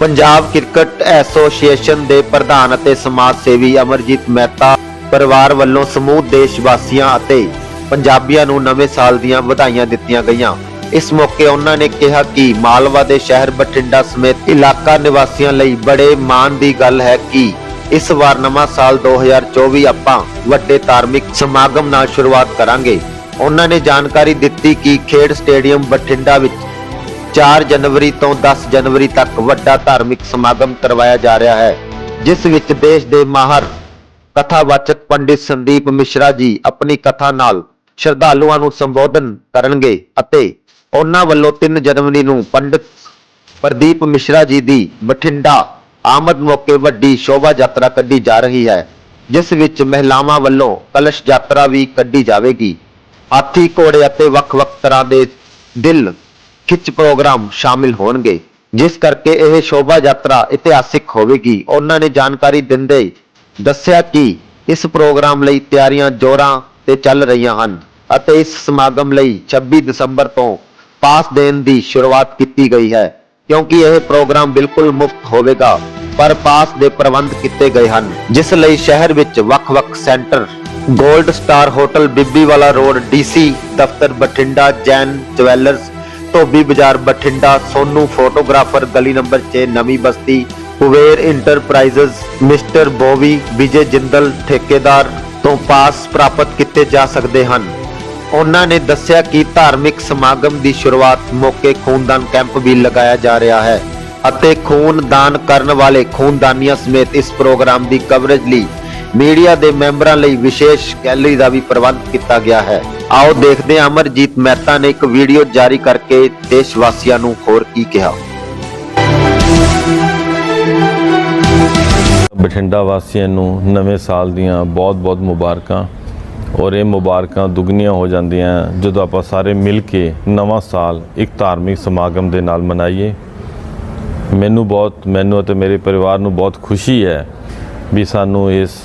Punjab cricket association ਦੇ ਪ੍ਰਧਾਨ ਅਤੇ ਸਮਾਜ ਸੇਵੀ ਅਮਰਜੀਤ ਮਹਿਤਾ ਪਰਿਵਾਰ ਵੱਲੋਂ ਸਮੂਹ ਦੇਸ਼ ਵਾਸੀਆਂ ਅਤੇ ਪੰਜਾਬੀਆਂ ਨੂੰ ਨਵੇਂ ਸਾਲ ਦੀਆਂ ਵਧਾਈਆਂ ਦਿੱਤੀਆਂ ਗਈਆਂ। ਇਸ ਮੌਕੇ ਉਹਨਾਂ ਨੇ ਕਿਹਾ ਕਿ ਮਾਲਵਾ ਦੇ ਸ਼ਹਿਰ ਬਠਿੰਡਾ ਸਮੇਤ ਇਲਾਕਾ ਨਿਵਾਸੀਆਂ ਲਈ ਬੜੇ ਮਾਣ ਦੀ ਗੱਲ ਹੈ ਕਿ ਇਸ ਵਾਰ ਨਵਾਂ ਸਾਲ 2024 ਆਪਾਂ ਵੱਡੇ ਧਾਰਮਿਕ ਸਮਾਗਮ ਨਾਲ ਸ਼ੁਰੂਆਤ ਕਰਾਂਗੇ। ਉਹਨਾਂ ਨੇ ਜਾਣਕਾਰੀ ਦਿੱਤੀ ਕਿ ਖੇਡ ਸਟੇਡੀਅਮ ਬਠਿੰਡਾ ਵਿੱਚ 4 ਜਨਵਰੀ ਤੋਂ 10 ਜਨਵਰੀ ਤੱਕ ਵੱਡਾ ਧਾਰਮਿਕ ਸਮਾਗਮ ਕਰਵਾਇਆ ਜਾ ਰਿਹਾ ਹੈ, ਜਿਸ ਵਿੱਚ ਦੇਸ਼ ਦੇ ਮਾਹਰ ਕਥਾਵਾਚਕ ਪੰਡਿਤ ਸੰਦੀਪ ਮਿਸ਼ਰਾ ਜੀ ਆਪਣੀ ਕਥਾ ਨਾਲ ਸ਼ਰਧਾਲੂਆਂ ਨੂੰ ਸੰਬੋਧਨ ਕਰਨਗੇ ਅਤੇ ਉਹਨਾਂ ਵੱਲੋਂ 3 ਜਨਵਰੀ ਨੂੰ ਪੰਡਿਤ ਪ੍ਰਦੀਪ ਮਿਸ਼ਰਾ ਜੀ ਦੀ ਬਠਿੰਡਾ ਆਮਦ ਮੌਕੇ ਵੱਡੀ ਸ਼ੋਭਾ ਯਾਤਰਾ ਕੱਢੀ ਜਾ ਰਹੀ ਹੈ, ਜਿਸ ਵਿੱਚ ਮਹਿਲਾਵਾਂ ਵੱਲੋਂ ਕਲਸ਼ ਯਾਤਰਾ ਵੀ ਕੱਢੀ ਜਾਵੇਗੀ। ਹਾਥੀ ਘੋੜੇ ਅਤੇ ਵੱਖ-ਵੱਖ ਤਰ੍ਹਾਂ ਦੇ ਦਿਲ ਖਿੱਚ ਪ੍ਰੋਗਰਾਮ ਸ਼ਾਮਿਲ ਹੋਣਗੇ। ਜਿਸ ਕਰਕੇ ਇਹ ਸ਼ੋਭਾ ਯਾਤਰਾ ਇਤਿਹਾਸਿਕ ਹੋਵੇਗੀ। ਉਹਨਾਂ ਨੇ ਜਾਣਕਾਰੀ ਦਿੰਦੇ ਦੱਸਿਆ ਕਿ ਇਸ ਪ੍ਰੋਗਰਾਮ ਲਈ ਤਿਆਰੀਆਂ ਜ਼ੋਰਾਂ ਤੇ ਚੱਲ ਰਹੀਆਂ ਹਨ ਅਤੇ ਇਸ ਸਮਾਗਮ ਲਈ 26 ਦਸੰਬਰ ਤੋਂ ਪਾਸ ਦੇਣ ਦੀ ਸ਼ੁਰੂਆਤ ਕੀਤੀ ਗਈ ਹੈ, ਕਿਉਂਕਿ ਇਹ ਪ੍ਰੋਗਰਾਮ ਬਿਲਕੁਲ ਮੁਫਤ ਹੋਵੇਗਾ, ਪਰ ਪਾਸ ਦੇ ਪ੍ਰਬੰਧ ਕੀਤੇ ਗਏ ਹਨ, ਜਿਸ ਲਈ ਸ਼ਹਿਰ ਵਿੱਚ ਵੱਖ-ਵੱਖ centre, gold star hotel Bibiwala road, DC ਦਫ਼ਤਰ, ਬਠਿੰਡਾ ਜੈਨ ਜਵੈਲਰਸ ਧੋਬੀ ਬਾਜ਼ਾਰ ਬਠਿੰਡਾ ਸੋਨੂ ਫੋਟੋਗ੍ਰਾਫਰ ਗਲੀ number 6 Nai Basti Kuver enterprises, mister ਬੋਵੀ, Vijay Jindal, ਠੇਕੇਦਾਰ ਤੋਂ ਪਾਸ ਪ੍ਰਾਪਤ ਕੀਤੇ ਜਾ ਸਕਦੇ ਹਨ। ਉਹਨਾਂ ਨੇ ਦੱਸਿਆ ਕਿ ਧਾਰਮਿਕ ਸਮਾਗਮ ਦੀ ਸ਼ੁਰੂਆਤ ਮੌਕੇ ਖੂਨਦਾਨ ਕੈਂਪ ਵੀ ਲਗਾਇਆ ਜਾ ਰਿਹਾ ਹੈ ਅਤੇ ਖੂਨਦਾਨ ਕਰਨ ਵਾਲੇ ਖੂਨਦਾਨੀਆਂ ਸਮੇਤ ਇਸ ਪ੍ਰੋਗਰਾਮ ਦੀ ਕਵਰੇਜ ਲਈ ਮੀਡੀਆ ਦੇ ਮੈਂਬਰਾਂ ਲਈ ਵਿਸ਼ੇਸ਼ ਗੈਲਰੀ ਦਾ ਵੀ ਪ੍ਰਬੰਧ ਕੀਤਾ ਗਿਆ ਹੈ। ਆਓ ਦੇਖਦੇ ਹਾਂ ਅਮਰਜੀਤ ਮਹਿਤਾ ਨੇ ਇੱਕ ਵੀਡੀਓ ਜਾਰੀ ਕਰਕੇ ਦੇਸ਼ ਵਾਸੀਆਂ ਨੂੰ ਹੋਰ ਕੀ ਕਿਹਾ। ਬਠਿੰਡਾ ਵਾਸੀਆਂ ਨੂੰ ਨਵੇਂ ਸਾਲ ਦੀਆਂ ਬਹੁਤ-ਬਹੁਤ ਮੁਬਾਰਕਾਂ। ਔਰ ਇਹ ਮੁਬਾਰਕਾਂ ਦੁੱਗਣੀਆਂ ਹੋ ਜਾਂਦੀਆਂ ਜਦੋਂ ਆਪਾਂ ਸਾਰੇ ਮਿਲ ਕੇ ਨਵਾਂ ਸਾਲ ਇੱਕ ਧਾਰਮਿਕ ਸਮਾਗਮ ਦੇ ਨਾਲ ਮਨਾਈਏ। ਮੈਨੂੰ ਬਹੁਤ, ਮੈਨੂੰ ਅਤੇ ਮੇਰੇ ਪਰਿਵਾਰ ਨੂੰ ਬਹੁਤ ਖੁਸ਼ੀ ਹੈ ਵੀ ਸਾਨੂੰ ਇਸ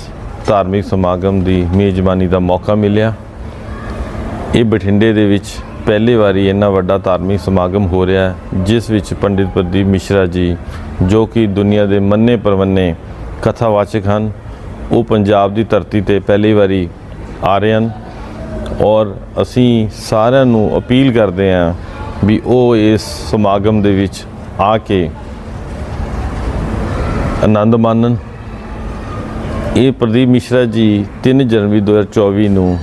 ਧਾਰਮਿਕ ਸਮਾਗਮ ਦੀ ਮੇਜ਼ਬਾਨੀ ਦਾ ਮੌਕਾ ਮਿਲਿਆ। ਇਹ ਬਠਿੰਡੇ ਦੇ ਵਿੱਚ ਪਹਿਲੀ ਵਾਰੀ ਇੰਨਾ ਵੱਡਾ ਧਾਰਮਿਕ ਸਮਾਗਮ ਹੋ ਰਿਹਾ ਹੈ, ਜਿਸ ਵਿੱਚ ਪੰਡਿਤ ਪ੍ਰਦੀਪ ਮਿਸ਼ਰਾ ਜੀ, ਜੋ ਕਿ ਦੁਨੀਆ ਦੇ ਮੰਨੇ ਪਰਵੰਨੇ ਕਥਾਵਾਚਕ ਹਨ, ਉਹ ਪੰਜਾਬ ਦੀ ਧਰਤੀ ਤੇ ਪਹਿਲੀ ਵਾਰੀ ਆ ਰਹੇ ਹਨ ਔਰ ਅਸੀਂ ਸਾਰਿਆਂ ਨੂੰ ਅਪੀਲ ਕਰਦੇ ਹਾਂ ਵੀ ਉਹ ਇਸ ਸਮਾਗਮ ਦੇ ਵਿੱਚ ਆ ਕੇ ਆਨੰਦ ਮਾਣਨ। ਇਹ ਪ੍ਰਦੀਪ ਮਿਸ਼ਰਾ ਜੀ 3 ਜਨਵਰੀ 2024 ਨੂੰ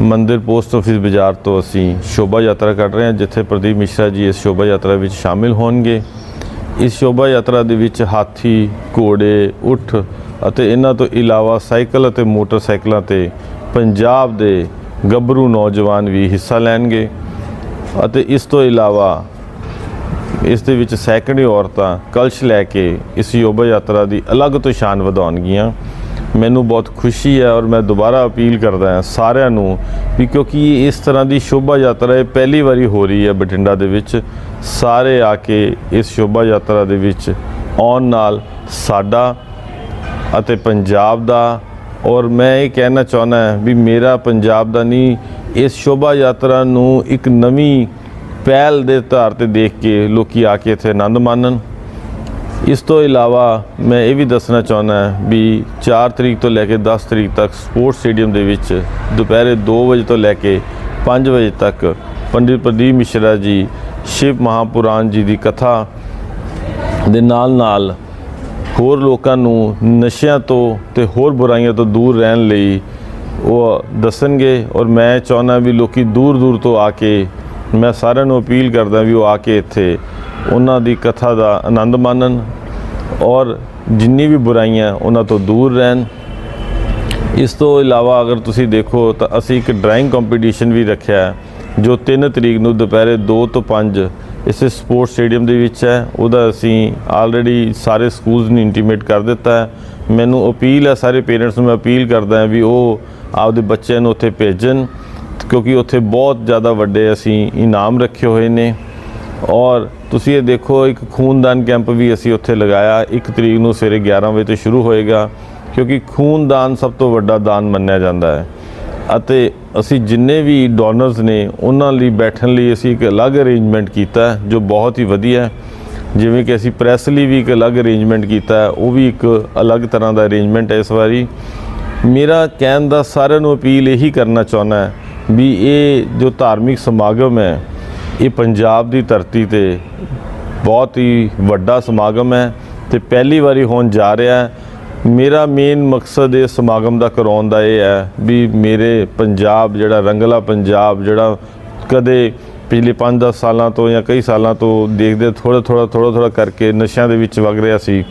ਮੰਦਿਰ ਪੋਸਟ ਆਫਿਸ ਬਾਜ਼ਾਰ ਤੋਂ ਅਸੀਂ ਸ਼ੋਭਾ ਯਾਤਰਾ ਕੱਢ ਰਹੇ ਹਾਂ, ਜਿੱਥੇ ਪ੍ਰਦੀਪ ਮਿਸ਼ਰਾ ਜੀ ਇਸ ਸ਼ੋਭਾ ਯਾਤਰਾ ਵਿੱਚ ਸ਼ਾਮਿਲ ਹੋਣਗੇ। ਇਸ ਸ਼ੋਭਾ ਯਾਤਰਾ ਦੇ ਵਿੱਚ ਹਾਥੀ, ਘੋੜੇ ਊਠ ਅਤੇ ਇਹਨਾਂ ਤੋਂ ਇਲਾਵਾ ਸਾਈਕਲ ਅਤੇ ਮੋਟਰਸਾਈਕਲਾਂ ਤੇ ਪੰਜਾਬ ਦੇ ਗੱਭਰੂ ਨੌਜਵਾਨ ਵੀ ਹਿੱਸਾ ਲੈਣਗੇ ਅਤੇ ਇਸ ਤੋਂ ਇਲਾਵਾ ਇਸ ਦੇ ਵਿੱਚ ਸੈਂਕੜੇ ਔਰਤਾਂ ਕਲਸ਼ ਲੈ ਕੇ ਇਸ ਸ਼ੋਭਾ ਯਾਤਰਾ ਦੀ ਅਲੱਗ ਤੋਂ ਸ਼ਾਨ ਵਧਾਉਣਗੀਆਂ। ਮੈਨੂੰ ਬਹੁਤ ਖੁਸ਼ੀ ਹੈ ਔਰ ਮੈਂ ਦੁਬਾਰਾ ਅਪੀਲ ਕਰਦਾ ਹਾਂ ਸਾਰਿਆਂ ਨੂੰ ਵੀ ਕਿਉਂਕਿ ਇਸ ਤਰ੍ਹਾਂ ਦੀ ਸ਼ੋਭਾ ਯਾਤਰਾ ਇਹ ਪਹਿਲੀ ਵਾਰੀ ਹੋ ਰਹੀ ਹੈ ਬਠਿੰਡਾ ਦੇ ਵਿੱਚ, ਸਾਰੇ ਆ ਕੇ ਇਸ ਸ਼ੋਭਾ ਯਾਤਰਾ ਦੇ ਵਿੱਚ ਆਉਣ ਨਾਲ ਸਾਡਾ ਅਤੇ ਪੰਜਾਬ ਦਾ, ਔਰ ਮੈਂ ਇਹ ਕਹਿਣਾ ਚਾਹੁੰਦਾ ਵੀ ਮੇਰਾ ਪੰਜਾਬ ਦਾ ਨਹੀਂ, ਇਸ ਸ਼ੋਭਾ ਯਾਤਰਾ ਨੂੰ ਇੱਕ ਨਵੀਂ ਪਹਿਲ ਦੇ ਆਧਾਰ ਤੇ ਦੇਖ ਕੇ ਲੋਕੀ ਆ ਕੇ ਇੱਥੇ ਆਨੰਦ ਮਾਣਨ। ਇਸ ਤੋਂ ਇਲਾਵਾ ਮੈਂ ਇਹ ਵੀ ਦੱਸਣਾ ਚਾਹੁੰਦਾ ਵੀ 4 ਤਰੀਕ ਤੋਂ ਲੈ ਕੇ 10 ਤਰੀਕ ਤੱਕ ਸਪੋਰਟਸ ਸਟੇਡੀਅਮ ਦੇ ਵਿੱਚ ਦੁਪਹਿਰੇ 2 ਵਜੇ ਤੋਂ ਲੈ ਕੇ 5 ਵਜੇ ਤੱਕ ਪੰਡਿਤ ਪ੍ਰਦੀਪ ਮਿਸ਼ਰਾ ਜੀ, ਸ਼ਿਵ ਮਹਾਪੁਰਾਣ ਜੀ ਦੀ ਕਥਾ ਦੇ ਨਾਲ ਨਾਲ ਹੋਰ ਲੋਕਾਂ ਨੂੰ ਨਸ਼ਿਆਂ ਤੋਂ ਤੇ ਹੋਰ ਬੁਰਾਈਆਂ ਤੋਂ ਦੂਰ ਰਹਿਣ ਲਈ ਉਹ ਦੱਸਣਗੇ ਔਰ ਮੈਂ ਚਾਹੁੰਦਾ ਵੀ ਲੋਕੀ ਦੂਰ ਦੂਰ ਤੋਂ ਆ ਕੇ ਮੈਂ ਸਾਰਿਆਂ ਨੂੰ ਅਪੀਲ ਕਰਦਾ ਵੀ ਉਹ ਆ ਕੇ ਇੱਥੇ ਉਹਨਾਂ ਦੀ ਕਥਾ ਦਾ ਆਨੰਦ ਮਾਣਨ ਔਰ ਜਿੰਨੀ ਵੀ ਬੁਰਾਈਆਂ ਉਹਨਾਂ ਤੋਂ ਦੂਰ ਰਹਿਣ। ਇਸ ਤੋਂ ਇਲਾਵਾ ਅਗਰ ਤੁਸੀਂ ਦੇਖੋ ਤਾਂ ਅਸੀਂ ਇੱਕ ਡਰਾਇੰਗ ਕੰਪੀਟੀਸ਼ਨ ਵੀ ਰੱਖਿਆ ਜੋ 3 ਤਰੀਕ ਨੂੰ ਦੁਪਹਿਰੇ 2 ਤੋਂ 5 ਇਸੇ ਸਪੋਰਟਸ ਸਟੇਡੀਅਮ ਦੇ ਵਿੱਚ ਹੈ। ਉਹਦਾ ਅਸੀਂ ਆਲਰੇਡੀ ਸਾਰੇ ਸਕੂਲਸ ਨੂੰ ਇੰਟੀਮੇਟ ਕਰ ਦਿੱਤਾ ਹੈ। ਮੈਨੂੰ ਅਪੀਲ ਹੈ, ਸਾਰੇ ਪੇਰੈਂਟਸ ਨੂੰ ਮੈਂ ਅਪੀਲ ਕਰਦਾ ਹਾਂ ਵੀ ਉਹ ਆਪਦੇ ਬੱਚਿਆਂ ਨੂੰ ਉੱਥੇ ਭੇਜਣ, ਕਿਉਂਕਿ ਉੱਥੇ ਬਹੁਤ ਜ਼ਿਆਦਾ ਵੱਡੇ ਅਸੀਂ ਇਨਾਮ ਰੱਖੇ ਹੋਏ ਨੇ। ਔਰ ਤੁਸੀਂ ਇਹ ਦੇਖੋ, ਇੱਕ ਖੂਨਦਾਨ ਕੈਂਪ ਵੀ ਅਸੀਂ ਉੱਥੇ ਲਗਾਇਆ। 1 ਤਰੀਕ ਨੂੰ ਸਵੇਰੇ 11 ਵਜੇ ਤੋਂ ਸ਼ੁਰੂ ਹੋਏਗਾ, ਕਿਉਂਕਿ ਖੂਨਦਾਨ ਸਭ ਤੋਂ ਵੱਡਾ ਦਾਨ ਮੰਨਿਆ ਜਾਂਦਾ ਹੈ। ਅਤੇ ਅਸੀਂ ਜਿੰਨੇ ਵੀ ਡੋਨਰਸ ਨੇ, ਉਹਨਾਂ ਲਈ ਬੈਠਣ ਲਈ ਅਸੀਂ ਇੱਕ ਅਲੱਗ ਅਰੇਂਜਮੈਂਟ ਕੀਤਾ ਜੋ ਬਹੁਤ ਹੀ ਵਧੀਆ ਹੈ। ਜਿਵੇਂ ਕਿ ਅਸੀਂ ਪ੍ਰੈਸ ਲਈ ਵੀ ਇੱਕ ਅਲੱਗ ਅਰੇਂਜਮੈਂਟ ਕੀਤਾ ਉਹ ਵੀ ਇੱਕ ਅਲੱਗ ਤਰ੍ਹਾਂ ਦਾ ਅਰੇਂਜਮੈਂਟ ਹੈ ਇਸ ਵਾਰੀ। ਮੇਰਾ ਕਹਿਣ ਦਾ ਸਾਰਿਆਂ ਨੂੰ ਅਪੀਲ ਇਹੀ ਕਰਨਾ ਚਾਹੁੰਦਾ ਵੀ ਇਹ ਜੋ ਧਾਰਮਿਕ ਸਮਾਗਮ ਹੈ ਇਹ ਪੰਜਾਬ ਦੀ ਧਰਤੀ ਤੇ ਬਹੁਤ ਹੀ ਵੱਡਾ ਸਮਾਗਮ ਹੈ ਤੇ ਪਹਿਲੀ ਵਾਰੀ ਹੋਣ ਜਾ ਰਿਹਾ ਹੈ। ਮੇਰਾ ਮੇਨ ਮਕਸਦ ਇਸ ਸਮਾਗਮ ਦਾ ਕਰਾਉਣ ਦਾ ਇਹ ਹੈ ਵੀ ਮੇਰੇ ਪੰਜਾਬ ਜਿਹੜਾ ਰੰਗਲਾ ਪੰਜਾਬ ਜਿਹੜਾ ਕਦੇ ਪਿਛਲੇ 5-10 ਸਾਲਾਂ ਤੋਂ ਜਾਂ ਕਈ ਸਾਲਾਂ ਤੋਂ ਦੇਖਦੇ ਥੋੜਾ ਥੋੜਾ ਥੋੜਾ ਥੋੜਾ ਕਰਕੇ ਨਸ਼ਿਆਂ ਦੇ ਵਿੱਚ ਵਗ ਰਿਹਾ ਸੀ।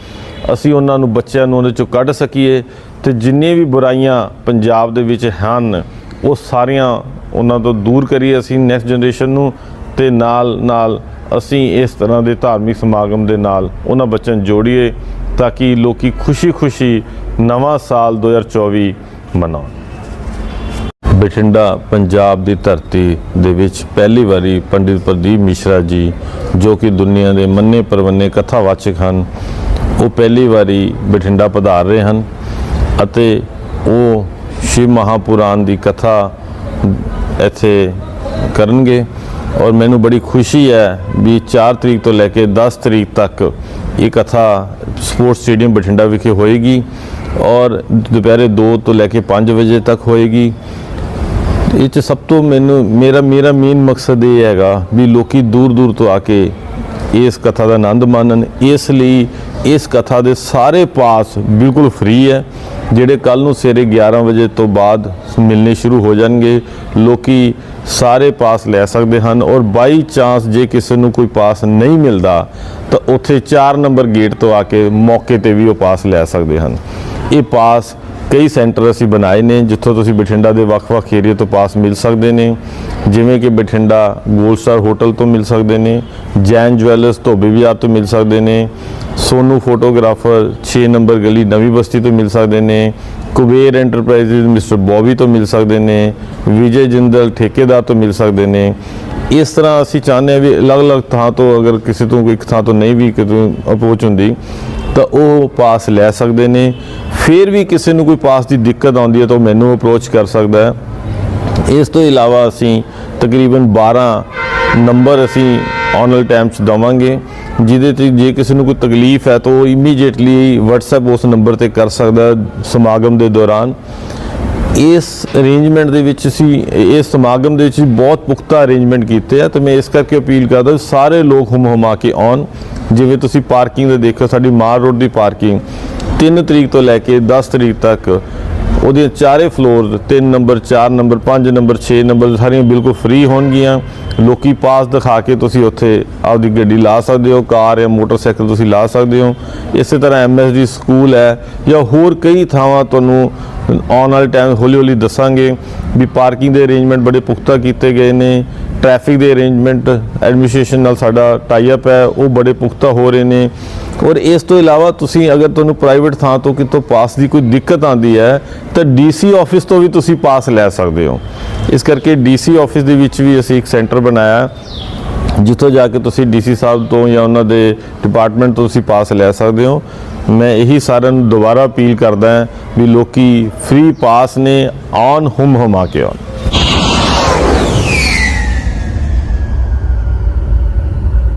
ਅਸੀਂ ਉਹਨਾਂ ਨੂੰ ਬੱਚਿਆਂ ਨੂੰ ਉਹਦੇ ਚੋਂ ਕੱਢ ਸਕੀਏ ਤੇ ਜਿੰਨੇ ਵੀ ਬੁਰਾਈਆਂ ਪੰਜਾਬ ਦੇ ਵਿੱਚ ਹਨ, ਉਹ ਸਾਰੀਆਂ ਉਹਨਾਂ ਤੋਂ ਦੂਰ ਕਰੀਏ ਅਸੀਂ ਨੈਕਸਟ ਜਨਰੇਸ਼ਨ ਨੂੰ ਤੇ ਨਾਲ ਨਾਲ ਅਸੀਂ ਇਸ ਤਰ੍ਹਾਂ ਦੇ ਧਾਰਮਿਕ ਸਮਾਗਮ ਦੇ ਨਾਲ ਉਹਨਾਂ ਬੱਚਿਆਂ ਨੂੰ ਜੋੜੀਏ ਤਾਂ ਕਿ ਲੋਕੀ ਖੁਸ਼ੀ-ਖੁਸ਼ੀ ਨਵਾਂ ਸਾਲ 2024 ਮਨਾਉਣ। ਬਠਿੰਡਾ, ਪੰਜਾਬ ਦੀ ਧਰਤੀ ਦੇ ਵਿੱਚ ਪਹਿਲੀ ਵਾਰੀ ਪੰਡਿਤ ਪ੍ਰਦੀਪ ਮਿਸ਼ਰਾ ਜੀ, ਜੋ ਕਿ ਦੁਨੀਆ ਦੇ ਮੰਨੇ ਪਰਵੰਨੇ ਕਥਾਵਾਚਕ ਹਨ, ਉਹ ਪਹਿਲੀ ਵਾਰੀ ਬਠਿੰਡਾ ਪਧਾਰ ਰਹੇ ਹਨ ਅਤੇ ਉਹ ਸ਼ਿਵ ਮਹਾਪੁਰਾਣ ਦੀ ਕਥਾ ਇੱਥੇ ਕਰਨਗੇ। ਔਰ ਮੈਨੂੰ ਬੜੀ ਖੁਸ਼ੀ ਹੈ ਵੀ 4 ਤਰੀਕ ਤੋਂ ਲੈ ਕੇ 10 ਤਰੀਕ ਤੱਕ ਇਹ ਕਥਾ ਸਪੋਰਟਸ ਸਟੇਡੀਅਮ ਬਠਿੰਡਾ ਵਿਖੇ ਹੋਏਗੀ ਔਰ ਦੁਪਹਿਰੇ 2 ਤੋਂ ਲੈ ਕੇ 5 ਵਜੇ ਤੱਕ ਹੋਏਗੀ। ਇਹ ਚ ਸਭ ਤੋਂ ਮੈਨੂੰ, ਮੇਰਾ ਮੇਰਾ ਮੇਨ ਮਕਸਦ ਇਹ ਹੈਗਾ ਵੀ ਲੋਕੀ ਦੂਰ ਦੂਰ ਤੋਂ ਆ ਕੇ ਇਸ ਕਥਾ ਦਾ ਆਨੰਦ ਮਾਣਨ। ਇਸ ਲਈ ਇਸ ਕਥਾ ਦੇ ਸਾਰੇ ਪਾਸ ਬਿਲਕੁਲ ਫ੍ਰੀ ਹੈ। ਜਿਹੜੇ ਕੱਲ ਨੂੰ ਸਵੇਰੇ 11 ਵਜੇ ਤੋਂ ਬਾਅਦ ਮਿਲਨੇ ਸ਼ੁਰੂ ਹੋ ਜਾਣਗੇ, ਲੋਕੀ ਸਾਰੇ ਪਾਸ ਲੈ ਸਕਦੇ ਹਨ ਔਰ ਬਾਈ ਚਾਂਸ ਜੇ ਕਿਸੇ ਨੂੰ ਕੋਈ ਪਾਸ ਨਹੀਂ ਮਿਲਦਾ, ਤਾਂ ਉੱਥੇ 4 ਨੰਬਰ ਗੇਟ ਤੋਂ ਆ ਕੇ ਮੌਕੇ ਤੇ ਵੀ ਉਹ ਪਾਸ ਲੈ ਸਕਦੇ ਹਨ। ਇਹ ਪਾਸ ਕਈ ਸੈਂਟਰ ਅਸੀਂ ਬਣਾਏ ਨੇ ਜਿੱਥੋਂ ਤੁਸੀਂ ਬਠਿੰਡਾ ਦੇ ਵੱਖ-ਵੱਖ ਏਰੀਆ ਤੋਂ ਪਾਸ ਮਿਲ ਸਕਦੇ ਨੇ, ਜਿਵੇਂ ਕਿ ਬਠਿੰਡਾ ਗੋਲਡ ਸਟਾਰ ਹੋਟਲ ਤੋਂ ਮਿਲ ਸਕਦੇ ਨੇ, ਜੈਨ ਜਵੈਲਰਸ ਧੋਬੀ ਬਾਜ਼ਾਰ ਤੋਂ ਮਿਲ ਸਕਦੇ ਨੇ, ਸੋਨੂ ਫੋਟੋਗ੍ਰਾਫਰ 6 ਨੰਬਰ ਗਲੀ ਨਵੀਂ ਬਸਤੀ ਤੋਂ ਮਿਲ ਸਕਦੇ ਨੇ, ਕੁਬੇਰ ਐਂਟਰਪ੍ਰਾਈਜ਼ਸ ਮਿਸਟਰ ਬੋਬੀ ਤੋਂ ਮਿਲ ਸਕਦੇ ਨੇ, ਵਿਜੇ ਜਿੰਦਲ ਠੇਕੇਦਾਰ ਤੋਂ ਮਿਲ ਸਕਦੇ ਨੇ। ਇਸ ਤਰ੍ਹਾਂ ਅਸੀਂ ਚਾਹੁੰਦੇ ਹਾਂ ਵੀ ਅਲੱਗ-ਅਲੱਗ ਥਾਂ ਤੋਂ ਅਗਰ ਕਿਸੇ ਤੋਂ ਇੱਕ ਥਾਂ ਤੋਂ ਨਹੀਂ ਵੀ ਅਪਰੋਚ ਹੁੰਦੀ, ਤਾਂ ਉਹ ਪਾਸ ਲੈ ਸਕਦੇ ਨੇ। ਫਿਰ ਵੀ ਕਿਸੇ ਨੂੰ ਕੋਈ ਪਾਸ ਦੀ ਦਿੱਕਤ ਆਉਂਦੀ ਹੈ ਤਾਂ ਉਹ ਮੈਨੂੰ ਅਪਰੋਚ ਕਰ ਸਕਦਾ ਹੈ। ਇਸ ਤੋਂ ਇਲਾਵਾ ਅਸੀਂ ਤਕਰੀਬਨ 12 ਨੰਬਰ ਅਸੀਂ ਆਨਲਾਈਨ ਟਾਈਮ 'ਚ ਦਵਾਂਗੇ, ਜਿਹਦੇ ਤੇ ਜੇ ਕਿਸੇ ਨੂੰ ਕੋਈ ਤਕਲੀਫ ਹੈ ਤਾਂ ਉਹ ਇਮੀਡੀਏਟਲੀ WhatsApp ਉਸ ਨੰਬਰ ਤੇ ਕਰ ਸਕਦਾ ਸਮਾਗਮ ਦੇ ਦੌਰਾਨ। ਇਸ ਅਰੇਂਜਮੈਂਟ ਦੇ ਵਿੱਚ ਅਸੀਂ, ਇਸ ਸਮਾਗਮ ਦੇ ਵਿੱਚ ਬਹੁਤ ਪੁਖਤਾ ਅਰੇਂਜਮੈਂਟ ਕੀਤੇ ਆ ਤੇ ਮੈਂ ਇਸ ਕਰਕੇ ਅਪੀਲ ਕਰਦਾ ਵੀ ਸਾਰੇ ਲੋਕ ਹੁਮ ਹੁਮਾ ਕੇ ਆਉਣ। ਜਿਵੇਂ ਤੁਸੀਂ ਪਾਰਕਿੰਗ ਦੇ ਦੇਖੋ, ਸਾਡੀ ਮਾਰ ਰੋਡ ਦੀ ਪਾਰਕਿੰਗ 3 ਤਰੀਕ ਤੋਂ ਲੈ ਕੇ 10 ਤਰੀਕ ਤੱਕ ਉਹਦੇ ਚਾਰੇ floor 3 number 4 number 5 number 6 number ਸਾਰੀਆਂ ਬਿਲਕੁਲ ਫ੍ਰੀ ਹੋਣਗੀਆਂ। ਲੋਕੀ ਪਾਸ ਦਿਖਾ ਕੇ ਤੁਸੀਂ ਉੱਥੇ ਆਪਦੀ ਗੱਡੀ ਲਾ ਸਕਦੇ ਹੋ, ਕਾਰ ਜਾਂ ਮੋਟਰਸਾਈਕਲ ਤੁਸੀਂ ਲਾ ਸਕਦੇ ਹੋ। ਇਸੇ ਤਰ੍ਹਾਂ ਐਮਐਸਡੀ ਸਕੂਲ ਹੈ ਜਾਂ ਹੋਰ ਕਈ ਥਾਵਾਂ ਤੁਹਾਨੂੰ ਆਉਣ ਵਾਲੇ ਟਾਈਮ ਹੌਲੀ ਹੌਲੀ ਦੱਸਾਂਗੇ ਵੀ ਪਾਰਕਿੰਗ ਦੇ ਅਰੇਂਜਮੈਂਟ ਬੜੇ ਪੁਖਤਾ ਕੀਤੇ ਗਏ ਨੇ। ਟ੍ਰੈਫਿਕ ਦੇ ਅਰੇਂਜਮੈਂਟ, ਐਡਮਿਨਿਸਟ੍ਰੇਸ਼ਨ ਨਾਲ ਸਾਡਾ ਟਾਈ ਅਪ ਹੈ, ਉਹ ਬੜੇ ਪੁਖਤਾ ਹੋ ਰਹੇ ਨੇ। ਔਰ ਇਸ ਤੋਂ ਇਲਾਵਾ ਤੁਸੀਂ ਅਗਰ ਤੁਹਾਨੂੰ ਪ੍ਰਾਈਵੇਟ ਥਾਂ ਤੋਂ ਕਿਤੋਂ ਪਾਸ ਦੀ ਕੋਈ ਦਿੱਕਤ ਆਂਦੀ ਹੈ, ਤਾਂ ਡੀਸੀ ਆਫਿਸ ਤੋਂ ਵੀ ਤੁਸੀਂ ਪਾਸ ਲੈ ਸਕਦੇ ਹੋ। ਇਸ ਕਰਕੇ ਡੀਸੀ ਆਫਿਸ ਦੇ ਵਿੱਚ ਵੀ ਅਸੀਂ ਇੱਕ ਸੈਂਟਰ ਬਣਾਇਆ, ਜਿੱਥੋਂ ਜਾ ਕੇ ਤੁਸੀਂ ਡੀਸੀ ਸਾਹਿਬ ਤੋਂ ਜਾਂ ਉਹਨਾਂ ਦੇ ਡਿਪਾਰਟਮੈਂਟ ਤੋਂ ਤੁਸੀਂ ਪਾਸ ਲੈ ਸਕਦੇ ਹੋ। ਮੈਂ ਇਹੀ ਸਾਰਿਆਂ ਨੂੰ ਦੁਬਾਰਾ ਅਪੀਲ ਕਰਦਾ ਵੀ ਲੋਕੀ ਫ੍ਰੀ ਪਾਸ ਨੇ ਔਨ ਹੁਮ ਹੁਮਾ ਕੇ ਆਉਣ।